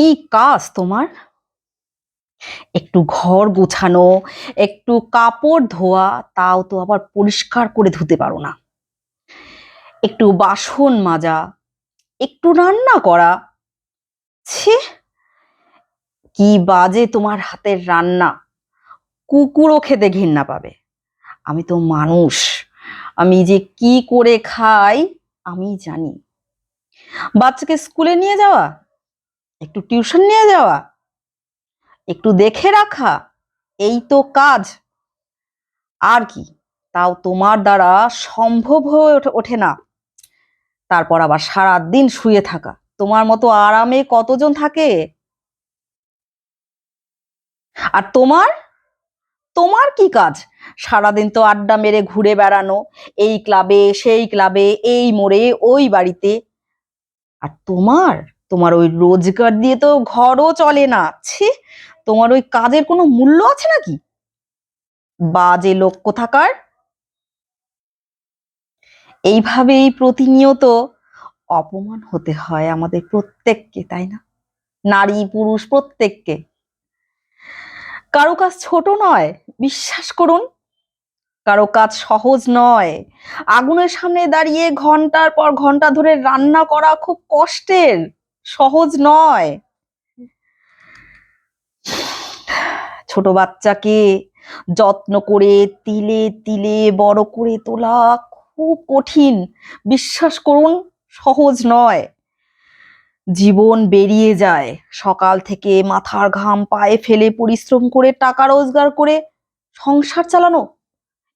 কি কাজ তোমার? একটু ঘর গোছানো, একটু কাপড় ধোয়া, তাও তো আবার পরিষ্কার করে ধুতে পারো না। একটু বাসন মাজা, একটু রান্না করা। ছি, কি বাজে তোমার হাতের রান্না। কুকুরও খেতে ঘৃণা পাবে। আমি তো মানুষ। আমি যে কি করে খাই আমি জানি। বাচ্চাকে স্কুলে নিয়ে যাওয়া? একটু টিউশন নিয়ে যাওয়া, একটু দেখে রাখা, এই তো কাজ। আর কি, তাও তোমার দ্বারা সম্ভব হয়ে ওঠে- না। তারপর আবার সারা দিন শুয়ে থাকা। তোমার মতো আরামে কতজন থাকে? আর তোমার? তোমার কি কাজ? সারাদিন তো আড্ডা মেরে ঘুরে বেড়ানো, এই ক্লাবে, সেই ক্লাবে, এই মোড়ে, ওই বাড়িতে। আর তোমার? তোমার ওই রোজগার দিয়ে তো ঘরও চলে না। ছি, তোমার ওই কাজের কোনো মূল্য আছে নাকি? বাজে লক্ষ্য থাকার এইভাবেই প্রতিনিয়ত অপমান হতে হয় আমাদের প্রত্যেককে, তাই না? নারী, পুরুষ, প্রত্যেককে। কারও কাজ ছোট নয়, বিশ্বাস করুন। কারও কাজ সহজ নয়। আগুনের সামনে দাঁড়িয়ে ঘণ্টার পর ঘণ্টা ধরে রান্না করা খুব কষ্টের। সহজ নয়। ছোট বাচ্চাকে যত্ন করে তিলে তিলে, বড় করে তোলা খুব কঠিন। বিশ্বাস করুন, সহজ নয়। জীবন বেরিয়ে যায়। সকাল থেকে মাথার ঘাম পায়ে ফেলে পরিশ্রম করে, টাকা রোজগার করে সংসার চালানো।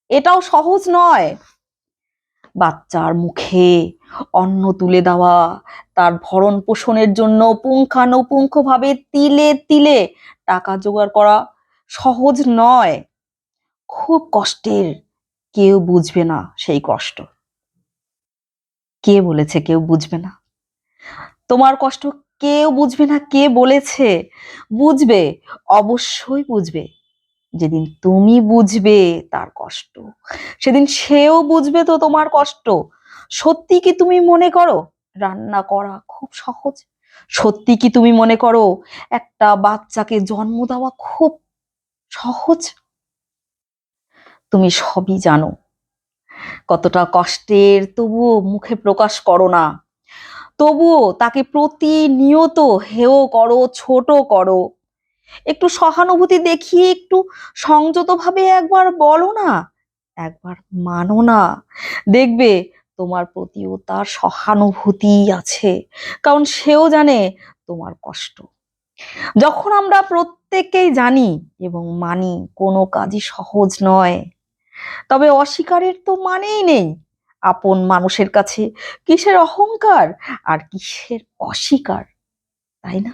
এটাও সহজ নয়। বাচ্চার মুখে অন্ন তুলে দেওয়া, তার ভরণ পোষণের জন্য পুঙ্খানুপুঙ্খভাবে তিলে তিলে টাকা জোগাড় করা সহজ নয়। খুব কষ্টের, কেউ বুঝবে না সেই কষ্ট। কে বলেছে কেউ বুঝবে না? তোমার কষ্ট কেউ বুঝবে না কে বলেছে? বুঝবে, অবশ্যই বুঝবে। যেদিন তুমি বুঝবে তার কষ্ট। সেদিন সেও বুঝবে তো তোমার কষ্ট। সত্যি কি তুমি মনে করো? রান্না করা খুব সহজ। সত্যি কি তুমি মনে করো? একটা বাচ্চাকে জন্ম দেওয়া খুব সহজ। তুমি সবই জানো। কতটা কষ্টের, তবুও মুখে প্রকাশ করো না। তবুও তাকে প্রতিনিয়ত হেয় করো, ছোট করো। একটু সহানুভূতি দেখিয়ে একটু সংযতভাবে একবার বলো না, একবার মানো না। দেখবে তোমার প্রতিও তার সহানুভূতি আছে, কারণ সেও জানে তোমার কষ্ট। যখন আমরা প্রত্যেকেই জানি এবং মানি, কোনো কাজই সহজ নয়। তবে অস্বীকারের তো মানেই নেই, আপন মানুষের কাছে কিসের অহংকার আর কিসের অস্বীকার, তাই না?